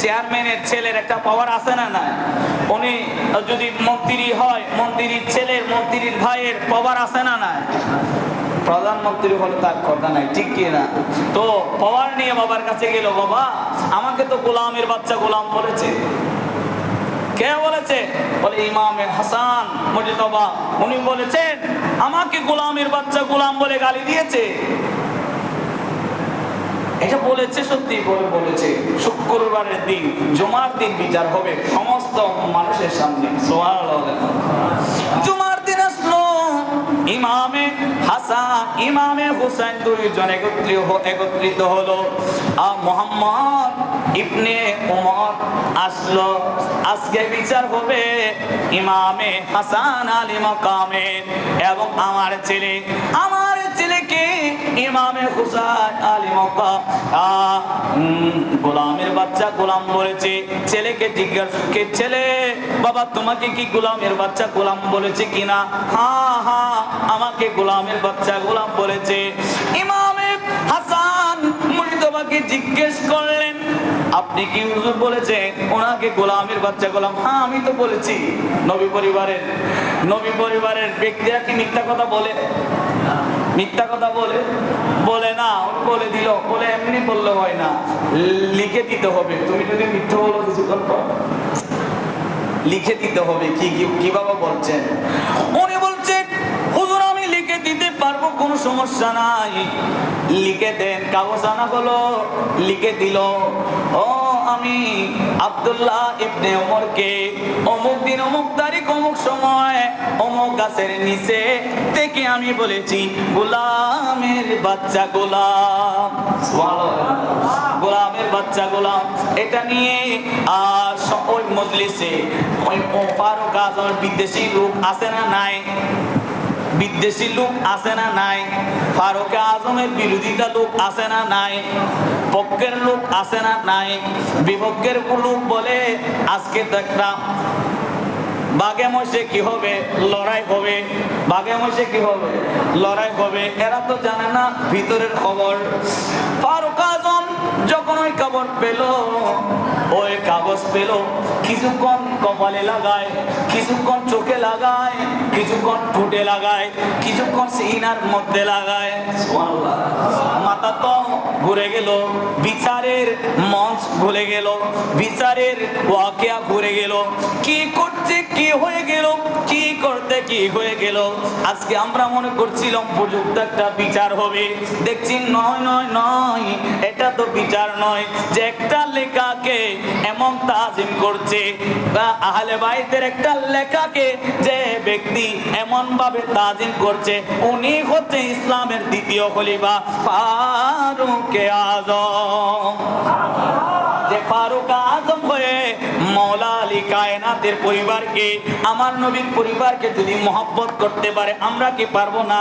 চেয়ারম্যানের ছেলের একটা পাওয়ার আছে না না উনি যদি মন্ত্রী হয়, মন্ত্রীর ছেলের, মন্ত্রীর ভাইয়ের পাওয়ার আছে না না প্রধানমন্ত্রী হলে তার কথা নাই, ঠিক কি না? তো পাওয়ার নিয়ে বাবার কাছে গেল, বাবা, আমাকে তো গোলামের বাচ্চা গোলাম বলেছে। কে বলেছে? বলে, ইমামে হাসান মুজিতবা। উনি বলেছেন, আমাকে গোলামের বাচ্চা গোলাম বলে গালি দিয়েছে। এটা বলেছে, সত্যি বলে বলেছে। শুক্রবারের দিন, জুমার দিন বিচার হবে সমস্ত মানুষের সামনে। জুমার দিন আসলো, ইমামে হাসান, ইমামে হুসেন দুইজন একত্রিত একত্রিত হলো। মোহাম্মদ ইবনে উমর আসলো। আজকে বিচার হবে ইমামে হাসান আলী মকামে। এবং আমার ছেলে, আমার ইমামে হুসাইন আলী মক্কা। গোলামের বাচ্চা গোলাম বলেছে, ছেলেকে জিজ্ঞাসা ছেলে? বাবা, তোমাকে কি গোলামের বাচ্চা গোলাম বলেছে কিনা? হ্যাঁ হ্যাঁ আমাকে গোলামের বাচ্চা গোলাম বলেছে। ইমামে হাসান মুর্তবাকে জিজ্ঞেস করলেন, আপনি কি হুজুর বলেছেন ওনাকে গোলামের বাচ্চা গোলাম? হ্যাঁ আমি তো বলেছি। নবী পরিবারের নবী পরিবারের ব্যক্তিরা কি মিথ্যা কথা বলে? মিথ্যা কথা বলে বলে না বলে দিল, বলে এমনি বললে হয় না। লিখে দিতে হবে। তুমি যদি মিথ্যা বলো কিছুক্ষণ পর। লিখে দিতে হবে। কি, কি- কীভাবে বলছেন? উনি বলছেন, হুজুর, আমি লিখে দিতে পারব, কোনো সমস্যা নাই। লিখে দেন, কাগজ আনা হলো, লিখে দিল। ও আমি আব্দুল্লাহ ইবনে ওমরকে অমুক দিন অমুক তারিখ অমুক সময় অমুক গাছের নিচে থেকে আমি বলেছি গোলামের বাচ্চা গোলাম। গোলামের বাচ্চা গোলাম। এটা নিয়ে আর স- ওই মজলিসে ওই ফারুক আজম বিদেশি লোক আছে না নাই? বিদেশি লোক আছে না নাই? ফারুক আজমের বিরোধিতা লোক আছে না নাই? পক্ষের লোক আছে না নাই? বিপক্ষের লোক বলে, আজকে দেখলাম বাঘে মশে কি হবে? লড়াই হবে। বাঘে মশে কি হবে? লড়াই হবে। এরা তো জানে না ভিতরের খবর। ফারুক আজম যখন ওই খবর পেল ওই কাগজ পেল, কিছুক্ষণ কপালে লাগায়, কিছুক্ষণ চোখে লাগায়, কিছুক্ষণ ঠোঁটে লাগায়, কিছুক্ষণ সিনার মধ্যে লাগায়। ঘুরে গেল, বিচারের মঞ্চ ভুলে গেল, বিচারের ওয়াকিয়া ঘুরে গেল। কি করছে, কি হয়ে গেল, কি করতে, কি হয়ে গেল? আজকে আমরা মনে করছিলাম উপযুক্ত একটা বিচার হবে। দেখছি নয় নয় নয়, এটা তো বিচার নয়। যে একটা লেখাকে এমন তাজিম করছে, বা আহলে বাইতের একটা লেখাকে যে ব্যক্তি এমন ভাবে তাজিম করছে, উনি হচ্ছে ইসলামের দ্বিতীয় খলিফা, ফারুকে আজম। যে ফারুক আজম হয়ে মৌলা আলী কায়নাতের পরিবারকে, আমার নবীর পরিবারকে যদি মহব্বত করতে পারে, আমরা কি পারব না?